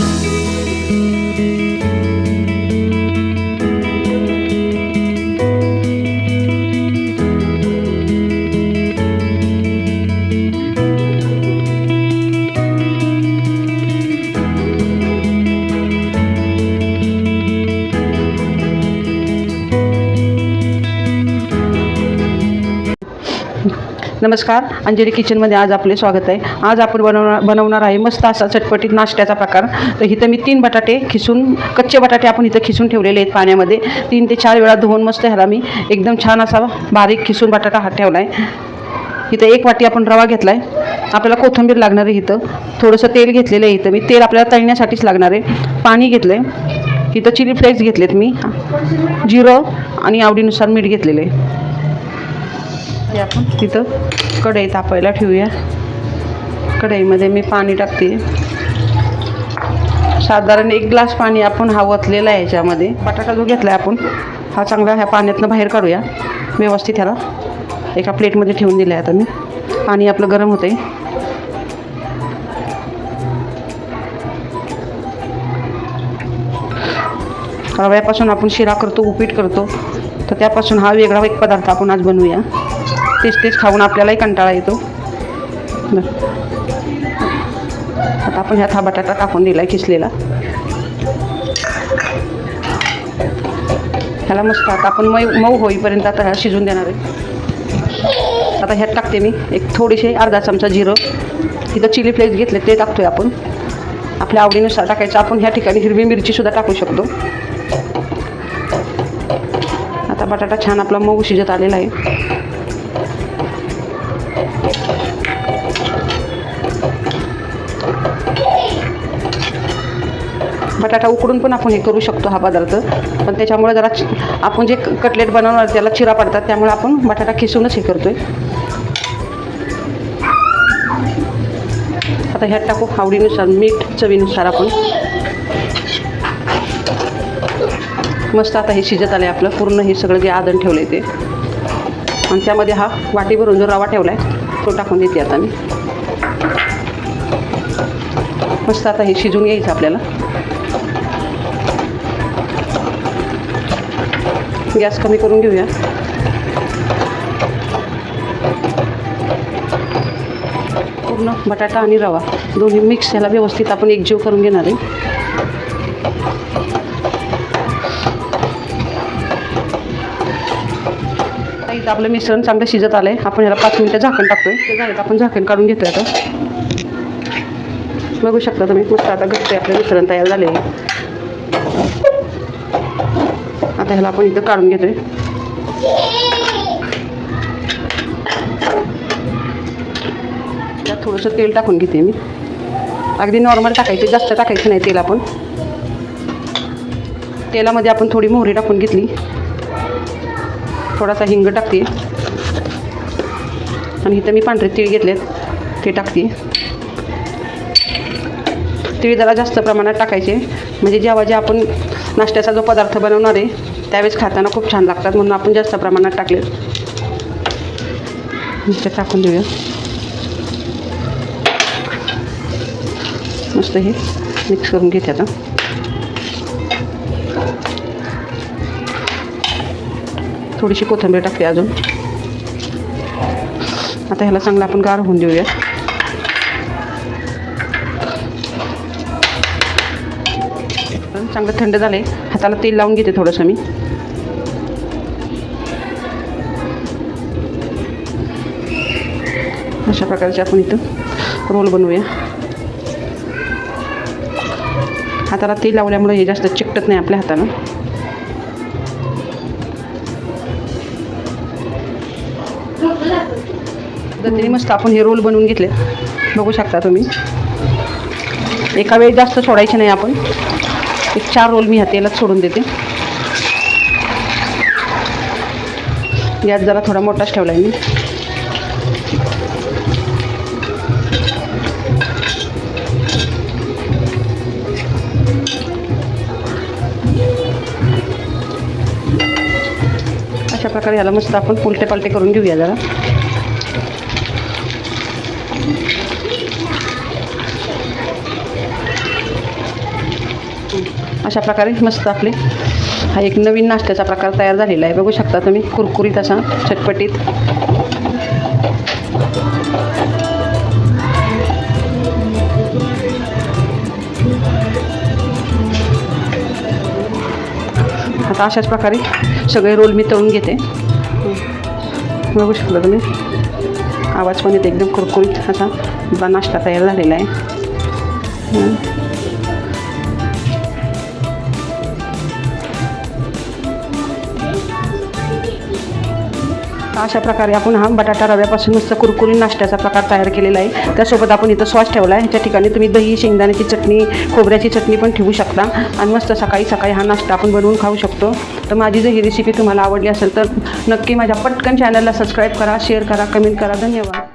Thank you. नमस्कार अंजली किचनमध्ये आज आपले स्वागत आहे. आज आपण बनवणार बनवणार आहे मस्त असा चटपटीत नाश्त्याचा प्रकार. तर इथं मी तीन बटाटे खिसून कच्चे बटाटे आपण इथं खिसून ठेवलेले आहेत पाण्यामध्ये. तीन ते चार वेळा धुवून मस्त ह्याला मी एकदम छान असा बारीक खिसून बटाटा हा ठेवला आहे इथं एक वाटी आपण रवा घेतला आहे आपल्याला कोथिंबीर लागणार आहे इथं. थोडंसं तेल घेतलेलं आहे इथं. मी तेल आपल्याला तळण्यासाठीच लागणार आहे. पाणी घेतलं आहे इथं चिली फ्लेक्स घेतलेत मी. जिरं आणि आवडीनुसार मीठ घेतलेलं आहे. हे आपण. तिथं कढई तापायला ठेवूया. कढईमध्ये मी पाणी टाकते. साधारण एक ग्लास पाणी आपण हा ओतलेला आहे याच्यामध्ये. बटाटा जो घेतला आहे आपण हा चांगला ह्या पाण्यातनं बाहेर काढूया. व्यवस्थित ह्याला. एका प्लेटमध्ये ठेवून दिलं आहे आता मी. पाणी आपलं गरम होतं आहे रव्यापासून आपण शिरा करतो उपीट करतो. तर त्यापासून हा वेगळा एक पदार्थ आपण आज बनवूया. तेच तेच खाऊन आपल्यालाही कंटाळा येतो. आता आपण ह्यात हा बटाटा टाकून दिला आहे किसलेला ह्याला मस्त आता आपण मऊ मऊ होईपर्यंत आता ह्या शिजून देणार आहे. आता ह्यात टाकते मी एक थोडीशी अर्धा चमचा जिरं. तिथं चिली फ्लेक्स घेतले ते टाकतोय आपण. आपल्या आवडीनुसार टाकायचं. आपण ह्या ठिकाणी हिरवी मिरचीसुद्धा टाकू शकतो. आता बटाटा छान आपला मऊ शिजत आलेला आहे. बटाटा उकडून पण आपण हे करू शकतो हा पदार्थ. पण त्याच्यामुळे जरा चि- आपण जे कटलेट बनवणार त्याला चिरा पडतात त्यामुळे आपण बटाटा खिसूनच हे करतोय. आता ह्यात टाकू आवडीनुसार मीठ चवीनुसार आपण. मस्त आता हे शिजत आलं आहे आपलं पूर्ण हे सगळं जे आदन ठेवलं आहे ते. आणि त्यामध्ये हा वाटी भरून जो रवा ठेवला आहे तो टाकून देते आता मी. मस्त आता हे शिजून यायचं आपल्याला. गॅस कमी करून घेऊया. पूर्ण बटाटा आणि रवा दोन्ही मिक्स ह्याला व्यवस्थित आपण एकजीव करून घेणार आहे. इथं आपलं मिश्रण चांगलं शिजत आलं आहे आपण ह्याला पाच मिनटं झाकण टाकतोय. ते झालं आपण झाकण काढून घेतोय आता. बघू शकता तुम्ही मस्त आता घट्ट आपलं मिश्रण तयार झाले आहे. आता ह्याला आपण इथं काढून घेतोय. त्यात थोडंसं तेल टाकून घेते मी. अगदी नॉर्मल टाकायचे जास्त टाकायचं नाही तेल आपण. तेलामध्ये आपण थोडी मोहरी टाकून घेतली. थोडासा हिंग टाकते. आणि इथं मी पांढरे तीळ घेतलेत ते टाकते. तीळ जरा जास्त प्रमाणात टाकायचे. म्हणजे जेव्हा जे आपण नाश्त्याचा जो पदार्थ बनवणार आहे त्यावेळेस खाताना खूप छान लागतात म्हणून आपण जास्त प्रमाणात टाकले ते टाकून देऊया. मस्त हे मिक्स करून घेते आता. थोडीशी कोथिंबीर टाकते अजून. आता ह्याला चांगलं आपण गार होऊन देऊया चांगलं थंड झालं आहे हाताला तेल लावून घेते थोडंसं मी. अशा प्रकारचे आपण इथं रोल बनवूया. हाताला तेल लावल्यामुळे हे जास्त चिकटत नाही आपल्या हाताला. पद्धतीने मस्त आपण हे रोल बनवून घेतले बघू शकता तुम्ही. एका वेळी जास्त सोडायचे नाही आपण. एक चार रोल मी ह्या तेलात सोडून देते. गॅस जरा थोडा मोठाच ठेवला आहे मी. अशा प्रकारे ह्याला मस्त आपण पुलटे पालटे करून घेऊया जरा. अशा प्रकारे मस्त आपले हा एक नवीन नाश्त्याचा प्रकार तयार झालेला आहे. बघू शकता तुम्ही कुरकुरीत असा चटपटीत. आता अशाच प्रकारे सगळे रोल मी तळून घेते. बघू शकता तुम्ही आवाज पण येते एकदम कुरकुरीत असा नाश्ता तयार झालेला आहे. अशा प्रकारे आपण हा बटाटा रव्यापासून मस्त कुरकुरी नाश्त्याचा प्रकार तयार केलेला आहे. त्यासोबत आपण इथं सॉस ठेवला आहे. ह्याच्या ठिकाणी तुम्ही दही शेंगदाण्याची चटणी खोबऱ्याची चटणी पण ठेवू शकता. आणि मस्त सकाळी सकाळी हा नाश्ता आपण बनवून खाऊ शकतो. तर माझी जर ही रेसिपी तुम्हाला आवडली असेल तर नक्की माझ्या पटकन चॅनलला सबस्क्राईब करा शेअर करा कमेंट करा. धन्यवाद.